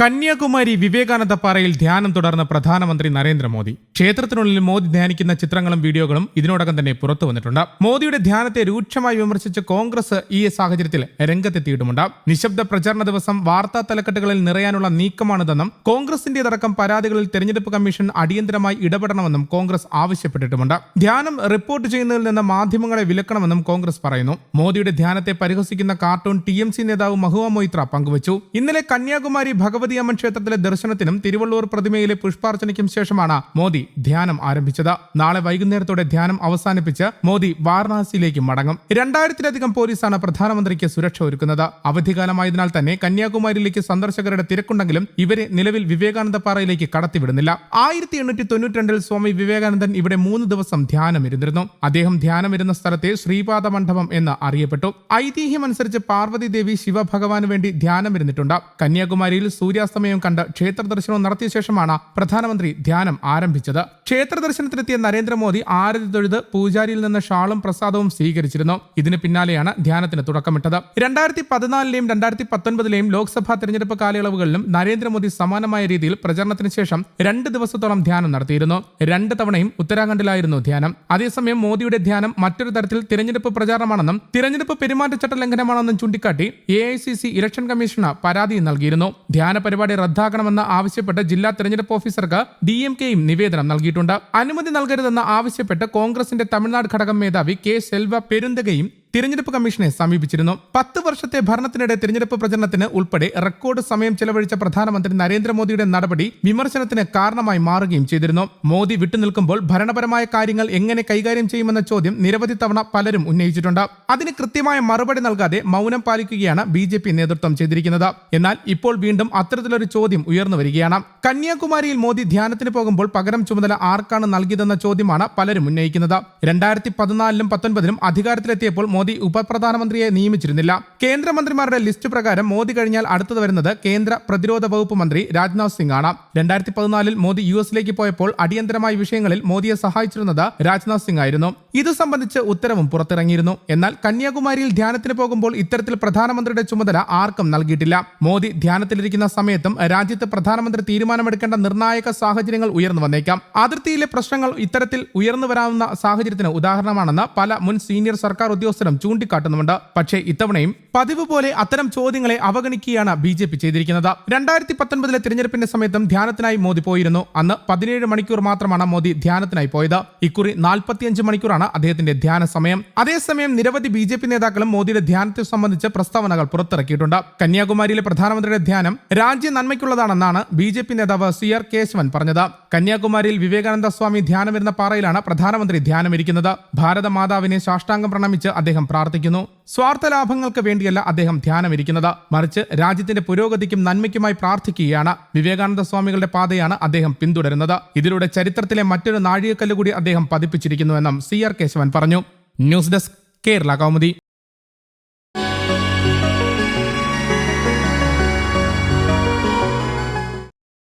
കന്യാകുമാരി വിവേകാനന്ദ പാറയിൽ ധ്യാനം തുടർന്ന് പ്രധാനമന്ത്രി നരേന്ദ്രമോദി. ക്ഷേത്രത്തിനുള്ളിൽ മോദി ധ്യാനിക്കുന്ന ചിത്രങ്ങളും വീഡിയോകളും ഇതിനോടകം തന്നെ പുറത്തു വന്നിട്ടുണ്ട്. മോദിയുടെ ധ്യാനത്തെ രൂക്ഷമായി വിമർശിച്ച് കോൺഗ്രസ് ഈ സാഹചര്യത്തിൽ രംഗത്തെത്തിയിട്ടുമുണ്ട്. നിശബ്ദ പ്രചാരണ ദിവസം വാർത്താ തലക്കെട്ടുകളിൽ നിറയാനുള്ള നീക്കമാണിതെന്നും കോൺഗ്രസിന്റേതടക്കം പരാതികളിൽ തെരഞ്ഞെടുപ്പ് കമ്മീഷൻ അടിയന്തരമായി ഇടപെടണമെന്നും കോൺഗ്രസ് ആവശ്യപ്പെട്ടിട്ടുമുണ്ട്. ധ്യാനം റിപ്പോർട്ട് ചെയ്യുന്നതിൽ നിന്ന് മാധ്യമങ്ങളെ വിലക്കണമെന്നും കോൺഗ്രസ് പറയുന്നു. മോദിയുടെ ധ്യാനത്തെ പരിഹസിക്കുന്ന കാർട്ടൂൺ ടി നേതാവ് മഹുവ മൊയ്ത്ര പങ്കുവച്ചു. ഇന്നലെ കന്യാകുമാരി ഭഗവതി അമ്മൻ ക്ഷേത്രത്തിലെ ദർശനത്തിനും തിരുവള്ളൂർ പ്രതിമയിലെ പുഷ്പാർച്ചനയ്ക്കും ശേഷമാണ് മോദി ധ്യാനം ആരംഭിച്ചത്. നാളെ വൈകുന്നേരത്തോടെ ധ്യാനം അവസാനിപ്പിച്ച് മോദി വാരണാസിയിലേക്ക് മടങ്ങും. രണ്ടായിരത്തിലധികം പോലീസാണ് പ്രധാനമന്ത്രിക്ക് സുരക്ഷ ഒരുക്കുന്നത്. അവധിക്കാലമായതിനാൽ തന്നെ കന്യാകുമാരിയിലേക്ക് സന്ദർശകരുടെ തിരക്കുണ്ടെങ്കിലും ഇവരെ നിലവിൽ വിവേകാനന്ദ പാറയിലേക്ക് കടത്തിവിടുന്നില്ല. ആയിരത്തി എണ്ണൂറ്റി തൊണ്ണൂറ്റിരണ്ടിൽ സ്വാമി വിവേകാനന്ദൻ ഇവിടെ മൂന്ന് ദിവസം ധ്യാനമിരുന്നിരുന്നു. അദ്ദേഹം ധ്യാനമിരുന്ന സ്ഥലത്തെ ശ്രീപാദ മണ്ഡപം എന്ന് അറിയപ്പെട്ടു. ഐതിഹ്യമനുസരിച്ച് പാർവതി ദേവി ശിവഭഗവാന് വേണ്ടി ധ്യാനമിരുന്നിട്ടുണ്ട്. കന്യാകുമാരിയിൽ സൂര്യാസ്തമയം കണ്ട് ക്ഷേത്ര ദർശനവും നടത്തിയ ശേഷമാണ് പ്രധാനമന്ത്രി ധ്യാനം ആരംഭിച്ചത്. ക്ഷേത്ര ദർശനത്തിനെത്തിയ നരേന്ദ്രമോദി ആരതി തൊഴുത് പൂജാരിയിൽ നിന്ന് ഷാളും പ്രസാദവും സ്വീകരിച്ചിരുന്നു. ഇതിന് പിന്നാലെയാണ് ധ്യാനത്തിന് തുടക്കമിട്ടത്. രണ്ടായിരത്തി പതിനാലിലെയും രണ്ടായിരത്തി പത്തൊൻപതിലെയും ലോക്സഭാ തെരഞ്ഞെടുപ്പ് കാലയളവുകളിലും നരേന്ദ്രമോദി സമാനമായ രീതിയിൽ പ്രചരണത്തിന് ശേഷം രണ്ട് ദിവസത്തോളം ധ്യാനം നടത്തിയിരുന്നു. രണ്ട് തവണയും ഉത്തരാഖണ്ഡിലായിരുന്നു ധ്യാനം. അതേസമയം മോദിയുടെ ധ്യാനം മറ്റൊരു തരത്തിൽ തിരഞ്ഞെടുപ്പ് പ്രചാരണമാണെന്നും തിരഞ്ഞെടുപ്പ് പെരുമാറ്റച്ചട്ട ലംഘനമാണെന്നും ചൂണ്ടിക്കാട്ടി എ ഇലക്ഷൻ കമ്മീഷന് പരാതി നൽകിയിരുന്നു. ധ്യാന പരിപാടി റദ്ദാക്കണമെന്ന് ആവശ്യപ്പെട്ട് ജില്ലാ തെരഞ്ഞെടുപ്പ് ഓഫീസർക്ക് ഡി എം കെയും നിവേദനം നൽകിയിട്ടുണ്ട്. അനുമതി നൽകരുതെന്ന് ആവശ്യപ്പെട്ട് കോൺഗ്രസിന്റെ തമിഴ്നാട് ഘടകം മേധാവി കെ സെൽവ പെരുന്തകയും തിരഞ്ഞെടുപ്പ് കമ്മീഷനെ സമീപിച്ചിരുന്നു. പത്ത് വർഷത്തെ ഭരണത്തിനിടെ തിരഞ്ഞെടുപ്പ് പ്രചരണത്തിന് ഉൾപ്പെടെ റെക്കോർഡ് സമയം ചെലവഴിച്ച പ്രധാനമന്ത്രി നരേന്ദ്രമോദിയുടെ നടപടി വിമർശനത്തിന് കാരണമായി മാറുകയും ചെയ്തിരുന്നു. മോദി വിട്ടുനിൽക്കുമ്പോൾ ഭരണപരമായ കാര്യങ്ങൾ എങ്ങനെ കൈകാര്യം ചെയ്യുമെന്ന ചോദ്യം നിരവധി തവണ പലരും ഉന്നയിച്ചിട്ടുണ്ട്. അതിന് കൃത്യമായ മറുപടി നൽകാതെ മൗനം പാലിക്കുകയാണ് ബി ജെ പി നേതൃത്വം ചെയ്തിരിക്കുന്നത്. എന്നാൽ ഇപ്പോൾ വീണ്ടും അത്തരത്തിലൊരു ചോദ്യം ഉയർന്നു വരികയാണ്. കന്യാകുമാരിയിൽ മോദി ധ്യാനത്തിന് പോകുമ്പോൾ പകരം ചുമതല ആർക്കാണ് നൽകിയതെന്ന ചോദ്യമാണ് പലരും ഉന്നയിക്കുന്നത്. രണ്ടായിരത്തി പതിനാലിലും പത്തൊൻപതിലും അധികാരത്തിലെത്തിയപ്പോൾ മോദി ഉപപ്രധാനമന്ത്രിയെ നിയമിച്ചിരുന്നില്ല. കേന്ദ്രമന്ത്രിമാരുടെ ലിസ്റ്റ് പ്രകാരം മോദി കഴിഞ്ഞാൽ അടുത്തത് വരുന്നത് കേന്ദ്ര പ്രതിരോധ വകുപ്പ് മന്ത്രി രാജ്നാഥ് സിംഗ് ആണ് രണ്ടായിരത്തി പതിനാലിൽ മോദി യു എസിലേക്ക് പോയപ്പോൾ അടിയന്തരമായ വിഷയങ്ങളിൽ മോദിയെ സഹായിച്ചിരുന്നത് രാജ്നാഥ് സിംഗ് ആയിരുന്നു ഇത് സംബന്ധിച്ച് ഉത്തരവും പുറത്തിറങ്ങിയിരുന്നു. എന്നാൽ കന്യാകുമാരിയിൽ ധ്യാനത്തിന് പോകുമ്പോൾ ഇത്തരത്തിൽ പ്രധാനമന്ത്രിയുടെ ചുമതല ആർക്കും നൽകിയിട്ടില്ല. മോദി ധ്യാനത്തിലിരിക്കുന്ന സമയത്തും രാജ്യത്ത് പ്രധാനമന്ത്രി തീരുമാനമെടുക്കേണ്ട നിർണായക സാഹചര്യങ്ങൾ ഉയർന്നു വന്നേക്കാം. അതിർത്തിയിലെ പ്രശ്നങ്ങൾ ഇത്തരത്തിൽ ഉയർന്നു വരാവുന്ന സാഹചര്യത്തിന് ഉദാഹരണമാണെന്ന് പല മുൻ സീനിയർ സർക്കാർ ഉദ്യോഗസ്ഥരും ചൂണ്ടിക്കാട്ടുന്നുണ്ട് പക്ഷേ ഇത്തവണയും പതിവ് പോലെ അത്തരം ചോദ്യങ്ങളെ അവഗണിക്കുകയാണ് ബി ജെ പി ചെയ്തിരിക്കുന്നത്. രണ്ടായിരത്തി പത്തൊൻപതിലെ തിരഞ്ഞെടുപ്പിന്റെ സമയത്തും ധ്യാനത്തിനായി മോദി പോയിരുന്നു. അന്ന് പതിനേഴ് മണിക്കൂർ മാത്രമാണ് മോദി ധ്യാനത്തിനായി പോയത്. ഇക്കുറി നാൽപ്പത്തിയഞ്ച് മണിക്കൂറാണ് അദ്ദേഹത്തിന്റെ ധ്യാന സമയം. അതേസമയം നിരവധി ബി ജെ പി നേതാക്കളും മോദിയുടെ ധ്യാനത്തെ സംബന്ധിച്ച് പ്രസ്താവനകൾ പുറത്തിറക്കിയിട്ടുണ്ട്. കന്യാകുമാരിയിലെ പ്രധാനമന്ത്രിയുടെ ധ്യാനം രാജ്യ നന്മയ്ക്കുള്ളതാണെന്നാണ് ബി ജെ പി നേതാവ് സി ആർ കേശവൻ പറഞ്ഞത്. കന്യാകുമാരിയിൽ വിവേകാനന്ദ സ്വാമി ധ്യാനമിരുന്ന പാറയിലാണ് പ്രധാനമന്ത്രി ധ്യാനമിരിക്കുന്നത്. ഭാരതമാതാവിനെ സാഷ്ടാംഗം പ്രണമിച്ച് അദ്ദേഹം പ്രാർത്ഥിക്കുന്നു. സ്വാർത്ഥ ലാഭങ്ങൾക്ക് വേണ്ടിയല്ല അദ്ദേഹം ധ്യാനമിരിക്കുന്നത്. മറിച്ച് രാജ്യത്തിന്റെ പുരോഗതിക്കും നന്മയ്ക്കുമായി പ്രാർത്ഥിക്കുകയാണ് വിവേകാനന്ദ സ്വാമികളുടെ പാതയാണ് അദ്ദേഹം പിന്തുടരുന്നത്. ഇതിലൂടെ ചരിത്രത്തിലെ മറ്റൊരു നാഴികക്കല്ലുകൂടി അദ്ദേഹം പതിപ്പിച്ചിരിക്കുന്നുവെന്നും സി ആർ കേശവൻ പറഞ്ഞു. News desk Kerala Kaumudi.